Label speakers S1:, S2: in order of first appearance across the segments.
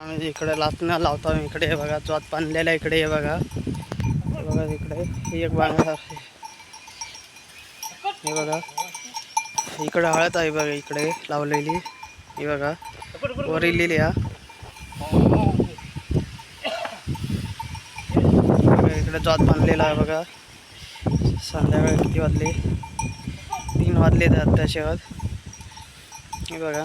S1: आम्ही इकडे लाचणं लावतो. इकडे बघा चोत बांधलेला इकडे हे बघा. बघा इकडे एक बांधा हे बघा. इकडे हळद आहे बघा इकडे लावलेली. हे बघा. वरिलेली हा. इकडे चोत बांधलेला आहे बघा. संध्याकाळी किती वाजले? तीन वाजले त्या शेवट हे बघा.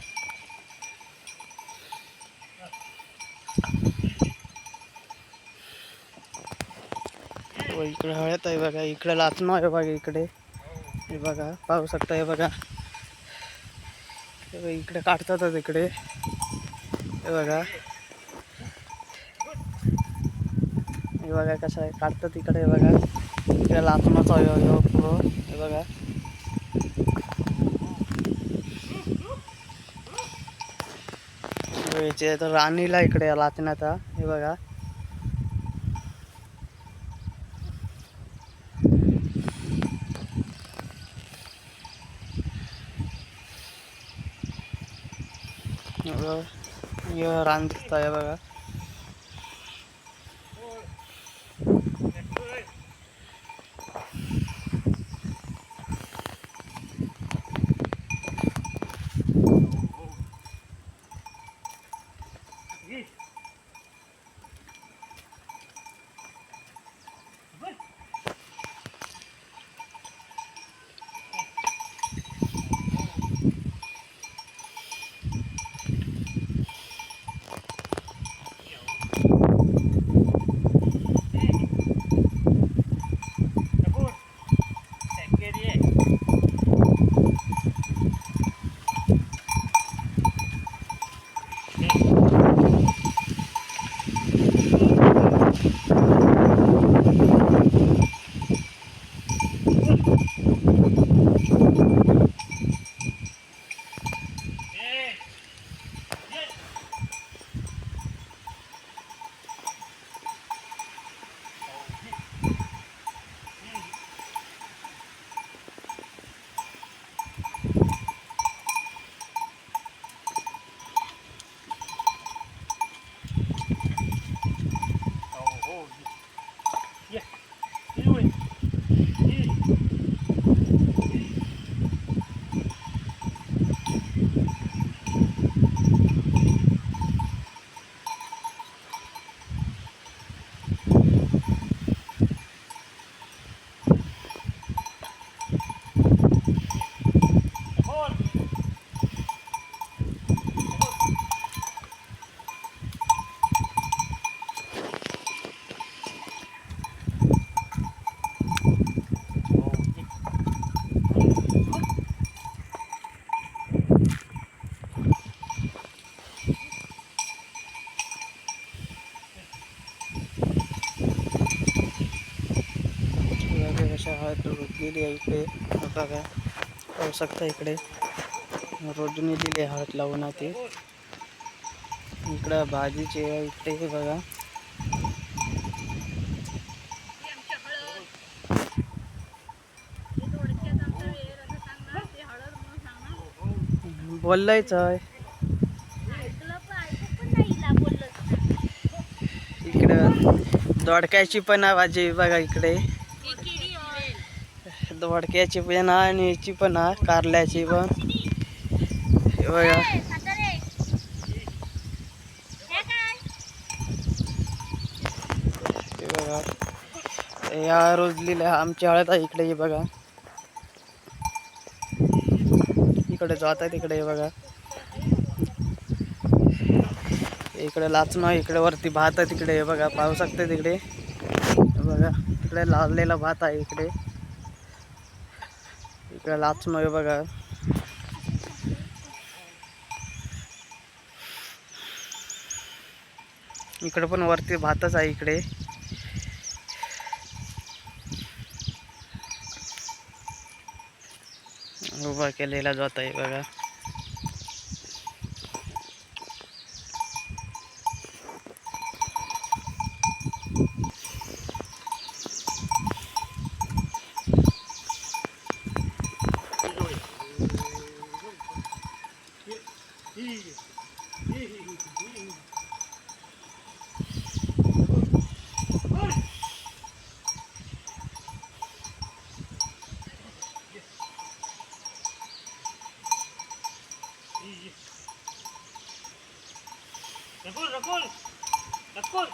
S1: व इकडे हळद आहे बघा इकडे लाचणं आहे बघा इकडे. हे बघा पाहू शकता हे बघा. हे इकडे काढतातच इकडे. हे बघा. हे बघा कसं आहे काढतात इकडे बघा. इकडे लाचणाचा आहे हे हो, हो, हे बघा. राणीला इकडे लाचण्याचा हे बघा. हे बघा रान दिसत आहे बघा. हळद आहे इकडे. बघा पाहू शकता इकडे. रोडने दिले हात लावून ते इकडं भाजीचे आहे इकडे हे बघा. बोलायचं आहे. इकडं दोडक्याची पण आहे भाजी बघा इकडे. दोडक्याची पण आहे आणि याची पण आहे कारल्याची पण. हे बघा. हे बघा. या रोजलेल्या आमची हळद आहे इकडे हे बघा. इकडे जात आहे तिकडे हे बघा. इकडे लाचणं इकडे वरती भात आहे तिकडे हे बघा. पाहू शकते तिकडे. बघा. इकडे लावलेला भात आहे इकडे. इकडे लाचणं हे बघा इकडे पण वरती भातच आहे इकडे उभा केलेला जात आहे बघा
S2: रकुल रकुल.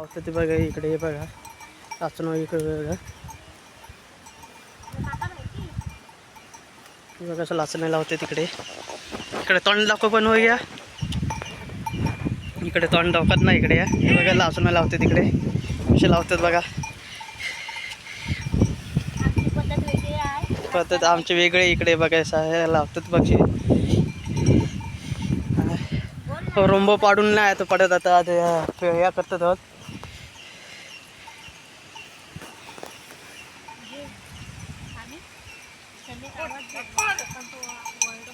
S1: औषधी बघा इकडे हे बघा. लाचणं इकडे बघा. हे बघा कसं लाचणं लावते तिकडे. इकडे तोंड पण होऊया इकडे तोंड दाखवत नाही इकडे या. बघा लाचणं लावते तिकडे. असे लावतात बघा.
S3: पद्धत
S1: आमचे वेगळे इकडे बघायचं लावतात बघशे हो, रोंबो पाडून नाही आता पडत आता या करतात आहोत.
S3: आम्ही संध्याकाळात जेवतो, पण तो ओरडतो.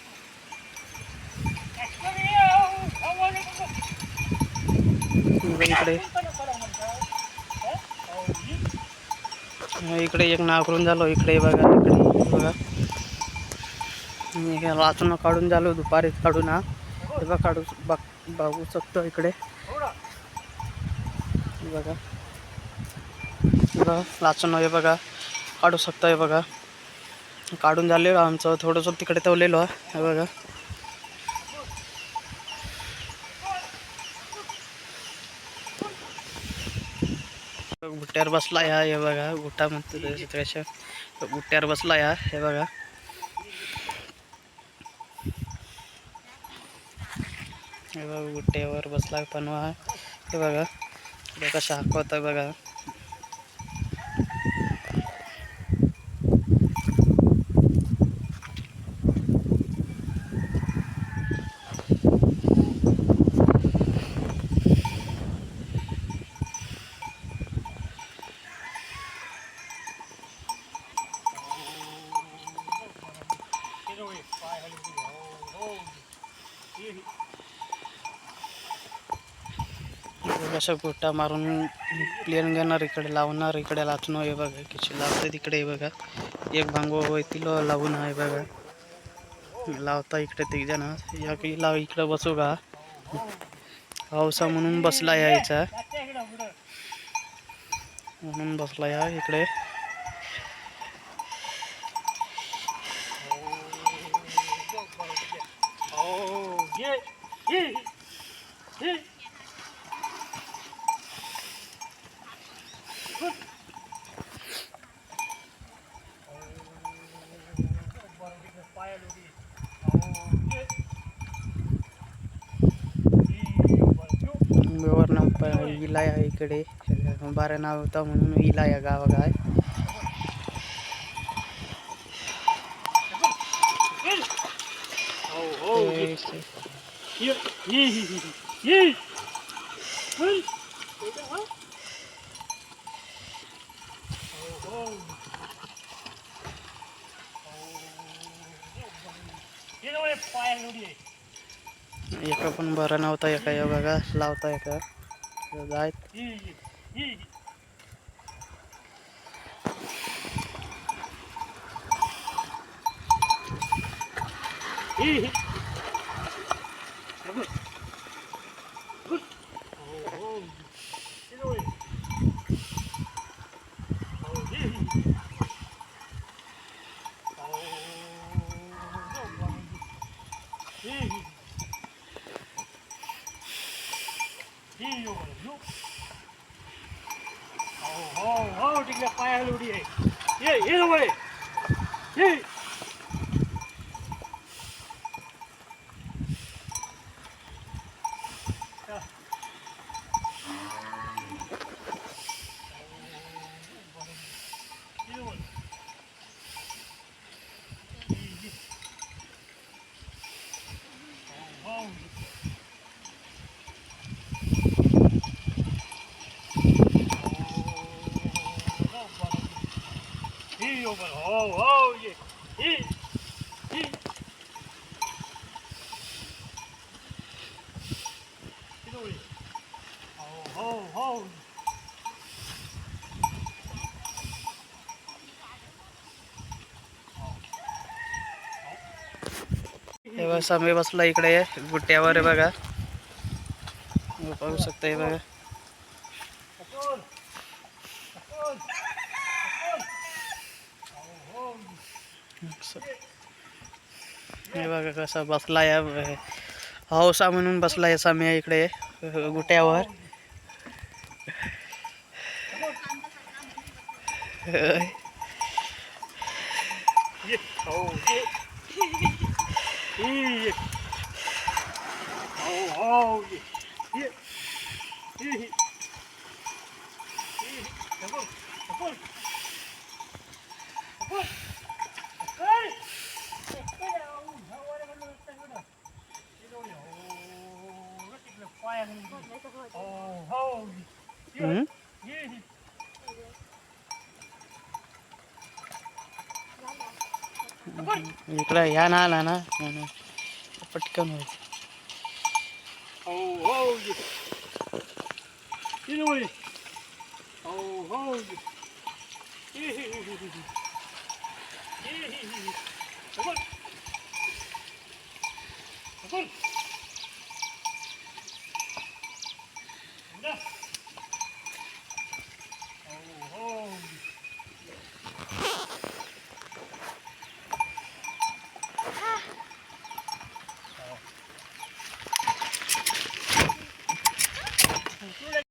S1: बघा इकडे. इकडे एक नाकरून झालो इकडे बघा इकडे बघा. हे वाचून काढून झालो दुपारी काढून हा. हे बघा काढू बघ बघू शकतो इकडे. बघा. बघा लाचून हे बघा काढू शकतो हे बघा. काढून झालेलो आमचं थोडंसं तिकडे ठेवलेलो हे बघा. गुट्ट्यावर बसला या हे बघा गुट्टा म्हणतो त्याच्या गुट्ट्यावर बसला या हे बघा. हे बघा गुट्ट्यावर बसला पनवा. हे बघा हे कशा हाकवतं बघा. कशा गोट्या मारून प्लेन घेणार इकडे लावणार इकडे लाचणं हे बघा किती लावतं तिकडे बघा. एक भांगो तिला लावून आहे बघा. लावता इकडे तिघ जण. या की लाव इकडे बसू का? पावसा म्हणून बसला यायचा म्हणून बसला या इकडे
S2: ये ये ये
S1: वरण इकडे. बारा नाव होता म्हणून इला या आहे एका पण बरा नव्हता एका योगा लावता एका. जाय
S2: ये ये ये Oh, ये ये ये जवळ ये. ये ये जवळ. हो, हो. over. Oh,
S1: हे बघा सामे बसला इकडे गुट्ट्यावर आहे बघा. पाहू शकता हे बघा. हे बघा कसा बसलाय हौसा म्हणून बसलाय साम्या इकडे गुट्यावर.
S2: Hum? ఇట్లా యానా లానా పట్టుకొని Come on.